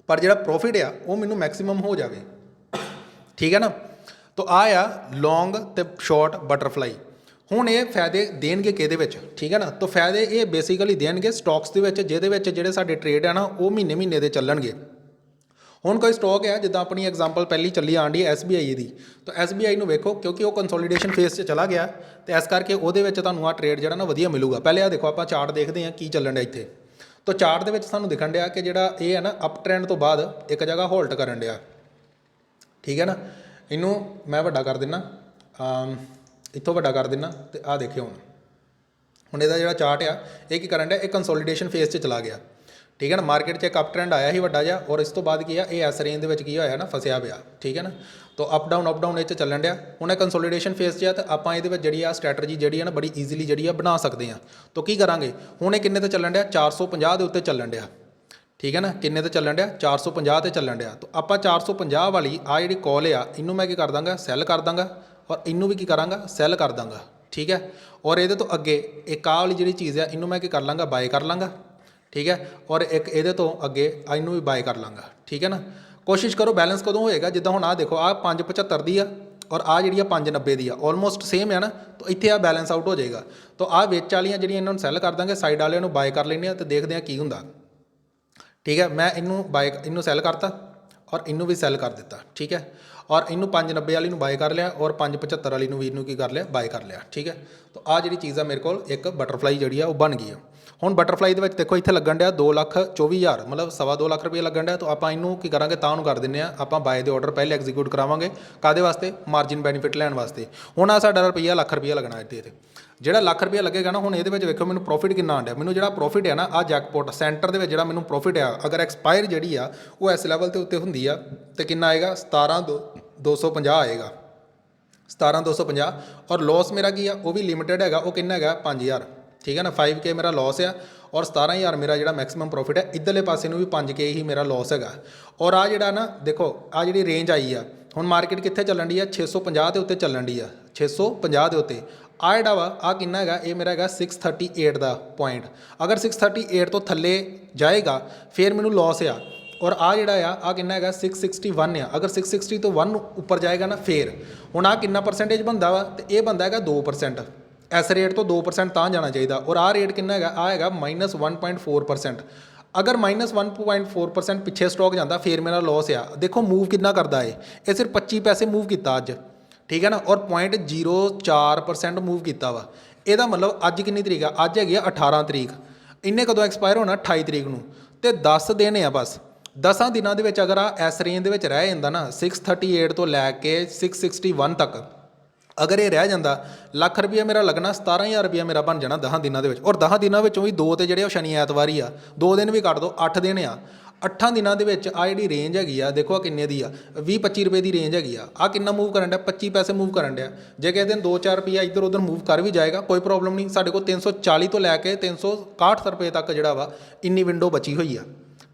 ਪਰ ਜਿਹੜਾ ਪ੍ਰੋਫਿਟ ਆ, ਉਹ ਮੈਨੂੰ ਮੈਕਸਿਮਮ ਹੋ ਜਾਵੇ। ਠੀਕ ਹੈ ਨਾ? ਤੋ ਆ ਆ ਲੌਂਗ ਤੇ ਸ਼ਾਰਟ ਬਟਰਫਲਾਈ ਹੁਣ ਇਹ ਫਾਇਦੇ ਦੇਣਗੇ ਕਿਹਦੇ ਵਿੱਚ? ਠੀਕ ਹੈ ਨਾ? ਤਾਂ ਫਾਇਦੇ ਇਹ ਬੇਸਿਕਲੀ ਦੇਣਗੇ ਸਟਾਕਸ ਦੇ ਵਿੱਚ, ਜਿਹਦੇ ਵਿੱਚ ਜਿਹੜੇ ਸਾਡੇ ਟ੍ਰੇਡ ਆ ਨਾ, ਉਹ ਮਹੀਨੇ ਮਹੀਨੇ ਦੇ ਚੱਲਣਗੇ। ਹੁਣ ਕੋਈ ਸਟਾਕ ਹੈ ਜਿੱਦਾਂ ਆਪਣੀ ਐਗਜ਼ਾਮਪਲ ਪਹਿਲੀ ਚੱਲੀ ਆਂਡੀ SBI ਦੀ। ਤਾਂ SBI ਨੂੰ ਵੇਖੋ, ਕਿਉਂਕਿ ਉਹ ਕੰਸੋਲੀਡੇਸ਼ਨ ਫੇਸ 'ਚ ਚਲਾ ਗਿਆ, ਤੇ ਇਸ ਕਰਕੇ ਉਹਦੇ ਵਿੱਚ ਤੁਹਾਨੂੰ ਆ ਟ੍ਰੇਡ ਜਿਹੜਾ ਨਾ ਵਧੀਆ ਮਿਲੂਗਾ। ਪਹਿਲੇ ਆ ਦੇਖੋ, ਆਪਾਂ ਚਾਰਟ ਦੇਖਦੇ ਹਾਂ ਕੀ ਚੱਲਣ ਡਿਆ ਇੱਥੇ। ਤਾਂ ਚਾਰਟ ਦੇ ਵਿੱਚ ਸਾਨੂੰ ਦਿਖਣ ਡਿਆ ਕਿ ਜਿਹੜਾ ਇਹ ਹੈ ਨਾ ਅਪ ਟ੍ਰੈਂਡ ਤੋਂ ਬਾਅਦ ਇੱਕ ਜਗ੍ਹਾ ਹੋਲਟ ਕਰਨ ਡਿਆ। ਠੀਕ ਹੈ ਨਾ? ਇਹਨੂੰ ਮੈਂ ਵੱਡਾ ਕਰ ਦਿੰਨਾ। ਇੱਥੋਂ ਵੱਡਾ ਕਰ ਦਿੰਨਾ ਤੇ ਆਹ ਦੇਖਿਓ ਹੁਣ। ਹੁਣ ਇਹਦਾ ਜਿਹੜਾ ਚਾਰਟ ਆ, ਇਹ ਕੀ ਕਰਨ ਡਿਆ? ਇਹ ਕੰਸੋਲੀਡੇਸ਼ਨ ਫੇਸ 'ਚ ਚਲਾ ਗਿਆ। ਠੀਕ ਹੈ ਨਾ? ਮਾਰਕੀਟ 'ਚ ਇੱਕ ਅਪ ਟ੍ਰੈਂਡ ਆਇਆ ਸੀ ਵੱਡਾ ਜਿਹਾ, ਔਰ ਇਸ ਤੋਂ ਬਾਅਦ ਕੀ ਆ? ਇਹ ਐਸ ਰੇਂਜ ਦੇ ਵਿੱਚ ਕੀ ਹੋਇਆ ਨਾ? ਫਸਿਆ ਪਿਆ। ਠੀਕ ਹੈ ਨਾ? ਤੋ ਅਪ ਡਾਊਨ ਅਪ ਡਾਊਨ ਇਹ 'ਚ ਚੱਲਣ ਡਿਆ। ਹੁਣ ਇਹ ਕੰਸੋਲੀਡੇਸ਼ਨ ਫੇਸ 'ਚ ਆ ਤਾਂ ਆਪਾਂ ਇਹਦੇ ਵਿੱਚ ਜਿਹੜੀ ਆ ਸਟ੍ਰੈਟਜੀ ਜਿਹੜੀ ਆ ਨਾ, ਬੜੀ ਈਜ਼ੀਲੀ ਜਿਹੜੀ ਆ ਬਣਾ ਸਕਦੇ ਆ। ਤੋ ਕੀ ਕਰਾਂਗੇ? ਹੁਣ ਇਹ ਕਿੰਨੇ ਤੇ ਚੱਲਣ ਡਿਆ? 450 ਦੇ ਉੱਤੇ ਚੱਲਣ ਡਿਆ। ਠੀਕ ਹੈ ਨਾ? ਕਿੰਨੇ ਤੇ ਚੱਲਣ ਡਿਆ? 450 ਤੇ ਚੱਲਣ ਡਿਆ। ਤਾਂ ਆਪਾਂ 450 ਵਾਲੀ ਆ ਜਿਹੜੀ ਕਾਲ ਆ, ਇਹਨੂੰ ਮੈਂ ਕੀ ਕਰ ਦਾਂਗਾ? ਸੈੱਲ ਕਰ ਦਾਂਗਾ। ਔਰ ਇਹਨੂੰ ਵੀ ਕੀ ਕਰਾਂਗਾ? ਸੈੱਲ ਕਰ ਦਾਂਗਾ, ਠੀਕ ਹੈ? ਔਰ ਇਹਦੇ ਤੋਂ ਅੱਗੇ ਇੱਕ ਆਹ ਵਾਲੀ ਜਿਹੜੀ ਚੀਜ਼ ਆ ਇਹਨੂੰ ਮੈਂ ਕੀ ਕਰ ਲਾਂਗਾ? ਬਾਏ ਕਰ ਲਾਂਗਾ, ਠੀਕ ਹੈ? ਔਰ ਇੱਕ ਇਹਦੇ ਤੋਂ ਅੱਗੇ ਆ ਇਹਨੂੰ ਵੀ ਬਾਏ ਕਰ ਲਾਂਗਾ, ਠੀਕ ਹੈ ਨਾ? ਕੋਸ਼ਿਸ਼ ਕਰੋ, ਬੈਲੈਂਸ ਕਦੋਂ ਹੋਏਗਾ? ਜਿੱਦਾਂ ਹੁਣ ਆਹ ਦੇਖੋ ਆ 575 ਦੀ ਆ ਔਰ ਆ ਜਿਹੜੀ ਆ 590 ਦੀ ਆ ਆਲਮੋਸਟ ਸੇਮ ਹੈ ਨਾ? ਤਾਂ ਇੱਥੇ ਆ ਬੈਲੈਂਸ ਆਊਟ ਹੋ ਜਾਏਗਾ। ਤਾਂ ਆ ਵਿੱਚ ਵਾਲੀਆਂ ਜਿਹੜੀਆਂ ਇਹਨਾਂ ਨੂੰ ਸੈੱਲ ਕਰ ਦਾਂਗੇ, ਸਾਈਡ ਵਾਲਿਆਂ ਨੂੰ ਬਾਏ ਕਰ ਲੈਂਦੇ ਆ ਤੇ ਦੇਖਦੇ ਆ ਕੀ ਹੁੰਦਾ। ਠੀਕ ਹੈ? ਮੈਂ ਇਹਨੂੰ ਬਾਏ, ਇਹਨੂੰ ਸੈੱਲ ਕਰਤਾ ਔਰ ਇਹਨੂੰ ਵੀ ਸੈੱਲ ਕਰ ਦਿੱਤਾ, ਠੀਕ ਹੈ? ਔਰ ਇਹਨੂੰ 590 ਵਾਲੀ ਨੂੰ ਬਾਏ ਕਰ ਲਿਆ ਔਰ 575 ਵਾਲੀ ਨੂੰ ਵੀ ਇਹਨੂੰ ਕੀ ਕਰ ਲਿਆ ਬਾਏ ਕਰ ਲਿਆ, ਠੀਕ ਹੈ? ਤਾਂ ਆ ਜਿਹੜੀ ਚੀਜ਼ ਆ ਮੇਰੇ ਕੋਲ, ਇੱਕ ਬਟਰਫਲਾਈ ਜਿਹੜੀ ਆ ਉਹ ਬਣ ਗਈ ਆ। ਹੁਣ ਬਟਰਫਲਾਈ ਦੇ ਵਿੱਚ ਦੇਖੋ, ਇੱਥੇ ਲੱਗਣ ਡਿਆ 2 ਲੱਖ 24000 ਮਤਲਬ ਸਵਾ ਦੋ ਲੱਖ ਰੁਪਏ ਲੱਗਣ ਡਿਆ, ਤਾਂ ਆਪਾਂ ਇਹਨੂੰ ਕੀ ਕਰਾਂਗੇ, ਤਾਂ ਉਹਨੂੰ ਕਰ ਦਿੰਨੇ ਆ। ਆਪਾਂ ਬਾਏ ਦੇ ਆਰਡਰ ਪਹਿਲੇ ਐਗਜ਼ੀਕਿਊਟ ਕਰਾਵਾਂਗੇ। ਕਾਦੇ ਵਾਸਤੇ? ਮਾਰਜਿਨ ਬੈਨੀਫਿਟ ਲੈਣ ਵਾਸਤੇ। ਹੁਣ ਆ ਸਾਡਾ ਰੁਪਈਆ ਲੱਖ ਰੁਪਈਆ ਲੱਗਣਾ ਇੱਥੇ ਤੇ ਜਿਹੜਾ ਲੱਖ ਰੁਪਈਆ ਲੱਗੇਗਾ ਨਾ, ਹੁਣ ਇਹਦੇ ਵਿੱਚ ਵੇਖੋ ਮੈਨੂੰ ਪ੍ਰੋਫਿਟ ਕਿੰਨਾ ਆਂਡਿਆ ਮੈਨੂੰ ਜਿਹੜਾ ਪ੍ਰੋਫਿਟ ਹੈ ਨਾ ਆ ਜੈਕਪੋਟ ਸੈਂਟਰ ਦੇ ਵਿੱਚ ਜਿਹੜਾ ਮੈਨੂੰ ਪ੍ਰੋਫਿਟ ਆ, ਅਗਰ ਐਕਸਪਾਇਰ ਜਿਹੜੀ ਆ, ਉਹ ਇਸ ਲੈਵਲ ਤੇ ਉੱਤੇ ਹੁੰਦੀ ਆ, ਤੇ ਕਿੰਨਾ ਆਏਗਾ? 17 ਦੋ- 250 ਆਏਗਾ। 17250 ਔਰ ਲਾਸ ਮੇਰਾ ਕੀ ਆ? ਉਹ ਵੀ ਲਿਮਿਟਿਡ ਹੈਗਾ, ਉਹ ਕਿੰਨਾ ਹੈਗਾ? 5000 ਠੀਕ ਹੈ ਨਾ? 5k ਮੇਰਾ ਲਾਸ ਆ, ਔਰ 17000 ਮੇਰਾ ਜਿਹੜਾ ਮੈਕਸਿਮਮ ਪ੍ਰੋਫਿਟ ਹੈ ਇਧਰਲੇ ਪਾਸੇ ਨੂੰ ਵੀ 5k ਹੀ ਮੇਰਾ ਲਾਸ ਹੈਗਾ। ਔਰ ਆ ਜਿਹੜਾ ਨਾ, ਦੇਖੋ ਆ ਜਿਹੜੀ ਰੇਂਜ ਆਈ ਆ, ਹੁਣ ਮਾਰਕੀਟ ਕਿੱਥੇ ਚੱਲਣ ਦੀ ਆ? 650 ਦੇ ਉੱਤੇ ਚੱਲਣ ਦੀ ਆ। 650 ਦੇ ਉੱਤੇ। ਆ ਜਿਹੜਾ ਵਾ ਆ ਕਿੰਨਾ ਹੈਗਾ? ਇਹ ਮੇਰਾ ਹੈਗਾ 638 ਦਾ ਪੁਆਇੰਟ ਅਗਰ 638 ਤੋਂ ਥੱਲੇ ਜਾਏਗਾ, ਫਿਰ ਮੈਨੂੰ ਲਾਸ ਆ। ਔਰ ਆ ਜਿਹੜਾ ਆ ਆ ਕਿੰਨਾ ਹੈਗਾ? 661 ਆ। ਅਗਰ 660 ਤੋਂ 1 ਉੱਪਰ ਜਾਏਗਾ ਨਾ, ਫੇਰ। ਹੁਣ ਆ ਕਿੰਨਾ ਪਰਸੈਂਟੇਜ ਬੰਦਾ ਵਾ? ਤੇ ਇਹ ਬੰਦਾ ਹੈਗਾ 2% ਇਸ ਰੇਟ ਤੋਂ 2% ਤਾਂ ਜਾਣਾ ਚਾਹੀਦਾ। ਔਰ ਆ ਰੇਟ ਕਿੰਨਾ ਹੈਗਾ? ਆ ਹੈਗਾ -1.4% ਅਗਰ -1.4% ਪਿੱਛੇ ਸਟਾਕ ਜਾਂਦਾ, ਫੇਰ ਮੇਰਾ ਲਾਸ ਆ। ਦੇਖੋ ਮੂਵ ਕਿੰਨਾ ਕਰਦਾ ਏ ਇਹ ਸਿਰਫ 25 ਪੈਸੇ ਮੂਵ ਕੀਤਾ ਅੱਜ। ਠੀਕ ਹੈ ਨਾ? ਔਰ 0.04% ਮੂਵ ਕੀਤਾ ਵਾ। ਇਹਦਾ ਮਤਲਬ ਅੱਜ ਕਿੰਨੀ ਤਰੀਕ ਆ? ਅੱਜ ਹੈਗੀ ਆ 18 ਤਰੀਕ। ਇੰਨੇ ਕਦੋਂ ਐਕਸਪਾਇਰ ਹੋਣਾ? 28 ਤਰੀਕ ਨੂੰ। ਤੇ 10 ਦਿਨ ਆ ਬਸ। 10 ਦਿਨਾਂ ਦੇ ਵਿੱਚ ਅਗਰ ਆ ਐਸ ਰੇਂਜ ਦੇ ਵਿੱਚ ਰਹਿ ਜਾਂਦਾ ਨਾ 638 ਤੋਂ ਲੈ ਕੇ 661 ਤੱਕ। ਅਗਰ ਇਹ ਰਹਿ ਜਾਂਦਾ, ਲੱਖ ਰੁਪਈਆ ਮੇਰਾ ਲੱਗਣਾ 17000 ਰੁਪਈਆ ਮੇਰਾ ਬਣ ਜਾਣਾ 10 ਦਿਨਾਂ ਦੇ ਵਿੱਚ। ਔਰ 10 ਦਿਨਾਂ ਵਿੱਚੋਂ ਵੀ ਦੋ ਤੇ ਜਿਹੜੇ ਉਹ ਸ਼ਨੀ ਐਤਵਾਰ ਹੀ ਆ। ਦੋ ਦਿਨ ਵੀ ਕੱਟ ਦੋ 8 ਦਿਨ ਆ। 8 ਦਿਨਾਂ ਦੇ ਵਿੱਚ ਆ ਜਿਹੜੀ ਰੇਂਜ ਹੈਗੀ ਆ, ਦੇਖੋ ਆ ਕਿੰਨੇ ਦੀ ਆ? 20 25 ਰੁਪਏ ਦੀ ਰੇਂਜ ਹੈਗੀ ਆ। ਆ ਕਿੰਨਾ ਮੂਵ ਕਰਨ ਡਿਆ? 25 ਪੈਸੇ ਮੂਵ ਕਰਨ ਡਿਆ। ਜੇ ਕਿਸੇ ਦਿਨ 2-4 ਰੁਪਈਆ ਇੱਧਰ ਉੱਧਰ ਮੂਵ ਕਰ ਵੀ ਜਾਏਗਾ, ਕੋਈ ਪ੍ਰੋਬਲਮ ਨਹੀਂ। ਸਾਡੇ ਕੋਲ 340 ਤੋਂ ਲੈ ਕੇ 361 ਰੁਪਏ ਤੱਕ ਜਿਹੜਾ ਵਾ, ਇੰਨੀ ਵਿੰਡੋ ਬਚੀ ਹੋਈ ਆ।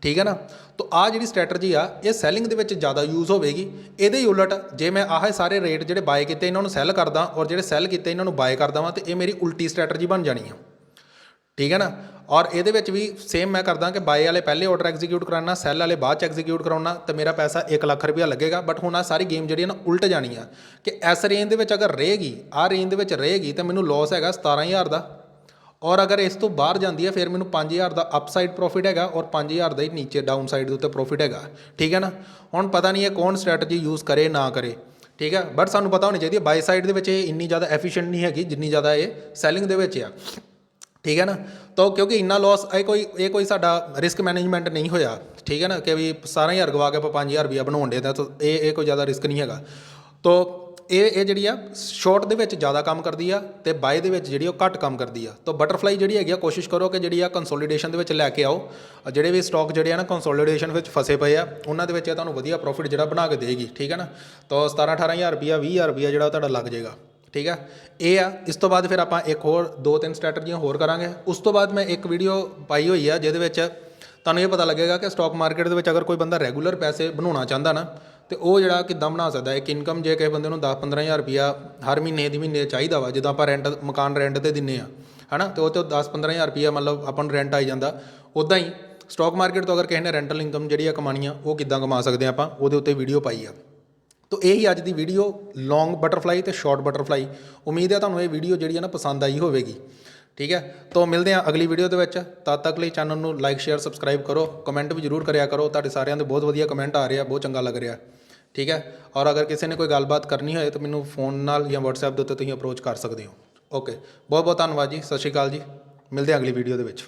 ਠੀਕ ਹੈ ਨਾ? ਤਾਂ ਆ ਜਿਹੜੀ ਸਟ੍ਰੈਟਜੀ ਆ, ਇਹ ਸੈਲਿੰਗ ਦੇ ਵਿੱਚ ਜ਼ਿਆਦਾ ਯੂਜ਼ ਹੋਵੇਗੀ। ਇਹਦੇ ਹੀ ਉਲਟ ਜੇ ਮੈਂ ਆਹ ਸਾਰੇ ਰੇਟ ਜਿਹੜੇ ਬਾਏ ਕੀਤੇ, ਇਹਨਾਂ ਨੂੰ ਸੈੱਲ ਕਰਦਾ ਔਰ ਜਿਹੜੇ ਸੈੱਲ ਕੀਤੇ, ਇਹਨਾਂ ਨੂੰ ਬਾਏ ਕਰਦਾ ਵਾਂ, ਤੇ ਇਹ ਮੇਰੀ ਉਲਟੀ ਸਟ੍ਰੈਟਜੀ ਬਣ ਜਾਣੀ ਆ। ਠੀਕ ਹੈ ਨਾ? ਔਰ ਇਹਦੇ ਵਿੱਚ ਵੀ ਸੇਮ ਮੈਂ ਕਰਦਾ ਕਿ ਬਾਏ ਵਾਲੇ ਪਹਿਲੇ ਆਰਡਰ ਐਗਜ਼ੀਕਿਊਟ ਕਰਾਉਣਾ ਸੈੱਲ ਵਾਲੇ ਬਾਅਦ ਚ ਐਗਜ਼ੀਕਿਊਟ ਕਰਾਉਣਾ, ਤੇ ਮੇਰਾ ਪੈਸਾ 1 ਲੱਖ ਰੁਪਇਆ ਲੱਗੇਗਾ। ਬਟ ਹੁਣ ਆ ਸਾਰੀ ਗੇਮ ਜਿਹੜੀ ਹੈ ਨਾ, ਉਲਟ ਜਾਣੀ ਆ। ਕਿ ਇਸ ਰੇਂਜ ਦੇ ਵਿੱਚ ਅਗਰ ਰਹੇਗੀ ਆ ਰੇਂਜ ਦੇ ਵਿੱਚ ਰਹੇਗੀ, ਤਾਂ ਮੈਨੂੰ ਲਾਸ ਹੈਗਾ 17000 ਦਾ। ਔਰ ਅਗਰ ਇਸ ਤੋਂ ਬਾਹਰ ਜਾਂਦੀ ਹੈ, ਫਿਰ ਮੈਨੂੰ 5000 ਦਾ ਅਪਸਾਈਡ ਪ੍ਰੋਫਿਟ ਹੈਗਾ ਔਰ 5000 ਦਾ ਹੀ ਨੀਚੇ ਡਾਊਨ ਸਾਈਡ ਦੇ ਉੱਤੇ ਪ੍ਰੋਫਿਟ ਹੈਗਾ। ਠੀਕ ਹੈ ਨਾ? ਹੁਣ ਪਤਾ ਨਹੀਂ ਇਹ ਕੌਣ ਸਟ੍ਰੈਟਜੀ ਯੂਜ਼ ਕਰੇ, ਨਾ ਕਰੇ। ਠੀਕ ਹੈ? ਬਟ ਸਾਨੂੰ ਪਤਾ ਹੋਣੀ ਚਾਹੀਦੀ ਹੈ ਬਾਈ ਸਾਈਡ ਦੇ ਵਿੱਚ ਇਹ ਇੰਨੀ ਜ਼ਿਆਦਾ ਐਫੀਸ਼ੀਐਂਟ ਨਹੀਂ ਹੈਗੀ, ਜਿੰਨੀ ਜ਼ਿਆਦਾ ਇਹ ਸੈਲਿੰਗ ਦੇ ਵਿੱਚ ਆ। ਠੀਕ ਹੈ ਨਾ? ਤਾਂ ਕਿਉਂਕਿ ਇੰਨਾ ਲਾਸ ਇਹ ਕੋਈ ਇਹ ਕੋਈ ਸਾਡਾ ਰਿਸਕ ਮੈਨੇਜਮੈਂਟ ਨਹੀਂ ਹੋਇਆ। ਠੀਕ ਹੈ ਨਾ? ਕਿ ਵੀ ਸਾਰਾ ਹਜ਼ਾਰ ਗਵਾ ਕੇ ਆਪਾਂ 5000 ਰੁਪਇਆ ਬਣਾਉਣ ਦੇ ਤਾਂ ਇਹ ਇਹ ਕੋਈ ਜ਼ਿਆਦਾ ਰਿਸਕ ਨਹੀਂ ਹੈਗਾ। ਤੋ ਇਹ ਇਹ ਜਿਹੜੀ ਆ ਸ਼ਾਰਟ ਦੇ ਵਿੱਚ ਜ਼ਿਆਦਾ ਕੰਮ ਕਰਦੀ ਆ ਤੇ ਬਾਏ ਦੇ ਵਿੱਚ ਜਿਹੜੀ ਉਹ ਘੱਟ ਕੰਮ ਕਰਦੀ ਆ। ਤਾਂ ਬਟਰਫਲਾਈ ਜਿਹੜੀ ਹੈਗੀ ਆ, ਕੋਸ਼ਿਸ਼ ਕਰੋ ਕਿ ਜਿਹੜੀ ਆ ਕੰਸੋਲੀਡੇਸ਼ਨ ਦੇ ਵਿੱਚ ਲੈ ਕੇ ਆਓ। ਜਿਹੜੇ ਵੀ ਸਟਾਕ ਜਿਹੜੇ ਆ ਨਾ ਕੰਸੋਲੀਡੇਸ਼ਨ ਵਿੱਚ ਫਸੇ ਪਏ ਆ, ਉਹਨਾਂ ਦੇ ਵਿੱਚ ਇਹ ਤੁਹਾਨੂੰ ਵਧੀਆ ਪ੍ਰੋਫਿਟ ਜਿਹੜਾ ਬਣਾ ਕੇ ਦੇਗੀ, ਠੀਕ ਹੈ ਨਾ? ਤਾਂ 17 18000 ਰੁਪਿਆ 20000 ਰੁਪਿਆ ਜਿਹੜਾ ਤੁਹਾਡਾ ਲੱਗ ਜਾਏਗਾ, ਠੀਕ ਆ? ਇਹ ਆ, ਇਸ ਤੋਂ ਬਾਅਦ ਫਿਰ ਆਪਾਂ ਇੱਕ ਹੋਰ, ਦੋ ਤਿੰਨ ਸਟ੍ਰੈਟਜੀਆਂ ਹੋਰ ਕਰਾਂਗੇ। ਉਸ ਤੋਂ ਬਾਅਦ ਮੈਂ ਇੱਕ ਵੀਡੀਓ ਪਾਈ ਹੋਈ ਆ, ਜਿਹਦੇ ਵਿੱਚ ਤੁਹਾਨੂੰ ਇਹ ਪਤਾ ਲੱਗੇਗਾ ਕਿ ਸਟਾਕ ਮਾਰਕੀਟ ਦੇ ਵਿੱਚ ਅਗਰ ਕੋਈ ਬੰਦਾ ਰੈਗੂਲਰ ਪੈਸੇ ਬਣਾਉਣਾ ਚਾਹੁੰਦਾ ਨਾ ਤੇ ਉਹ ਜਿਹੜਾ ਕਿੱਦਾਂ ਬਣਾ ਸਕਦਾ, ਇੱਕ ਇਨਕਮ ਜੇ ਕਿਸੇ ਬੰਦੇ ਨੂੰ 10 15000 ਰੁਪਿਆ ਹਰ ਮਹੀਨੇ ਦੀ ਮਹੀਨੇ ਚਾਹੀਦਾ ਵਾ, ਜਿੱਦਾਂ ਆਪਾਂ ਰੈਂਟ ਮਕਾਨ ਰੈਂਟ ਤੇ ਦਿੰਨੇ ਆ, ਹਨਾ, ਤੇ ਉਹ ਤੋਂ 10 15000 ਰੁਪਿਆ ਮਤਲਬ ਆਪਾਂ ਨੂੰ ਰੈਂਟ ਆਈ ਜਾਂਦਾ। ਉਦਾਂ ਹੀ ਸਟਾਕ ਮਾਰਕੀਟ ਤੋਂ ਅਗਰ ਕਿਸੇ ਨੇ ਰੈਂਟਲ ਇਨਕਮ ਜਿਹੜੀ ਆ ਕਮਾਣੀ ਆ, ਉਹ ਕਿੱਦਾਂ ਕਮਾ ਸਕਦੇ ਆ ਆਪਾਂ? ਉਹਦੇ ਉੱਤੇ ਵੀਡੀਓ ਪਾਈ ਆ। ਤੋ ਇਹ ਹੀ ਅੱਜ ਦੀ ਵੀਡੀਓ ਲੌਂਗ ਬਟਰਫਲਾਈ ਤੇ ਸ਼ਾਰਟ ਬਟਰਫਲਾਈ ਉਮੀਦ ਹੈ ਤੁਹਾਨੂੰ ਇਹ ਵੀਡੀਓ ਜਿਹੜੀ ਆ ਨਾ ਪਸੰਦ ਆਈ ਹੋਵੇਗੀ। ਠੀਕ ਹੈ? ਤੋਂ ਮਿਲਦੇ ਹਾਂ ਅਗਲੀ ਵੀਡੀਓ ਦੇ ਵਿੱਚ। ਤਦ ਤੱਕ ਲਈ ਚੈਨਲ ਨੂੰ ਲਾਈਕ ਸ਼ੇਅਰ ਸਬਸਕ੍ਰਾਈਬ ਕਰੋ। ਕਮੈਂਟ ਵੀ ਜਰੂਰ ਕਰਿਆ ਕਰੋ। ਤੁਹਾਡੇ ਸਾਰਿਆਂ ਦੇ ਬਹੁਤ ਵਧੀਆ ਕਮੈਂਟ ਆ ਰਹੇ ਆ, ਬਹੁਤ ਚੰਗਾ ਲੱਗ ਰਿਹਾ। ਠੀਕ ਹੈ? ਔਰ ਅਗਰ ਕਿਸੇ ਨੇ ਕੋਈ ਗੱਲਬਾਤ ਕਰਨੀ ਹੋਏ ਤਾਂ ਮੈਨੂੰ ਫੋਨ ਨਾਲ ਜਾਂ WhatsApp ਦੇ ਉੱਤੇ ਤੁਸੀਂ ਅਪਰੋਚ ਕਰ ਸਕਦੇ ਹੋ। ਓਕੇ ਬਹੁਤ ਬਹੁਤ ਧੰਨਵਾਦ ਜੀ, ਸਤਿ ਸ਼੍ਰੀ ਅਕਾਲ ਜੀ, ਮਿਲਦੇ ਹਾਂ ਅਗਲੀ ਵੀਡੀਓ ਦੇ ਵਿੱਚ।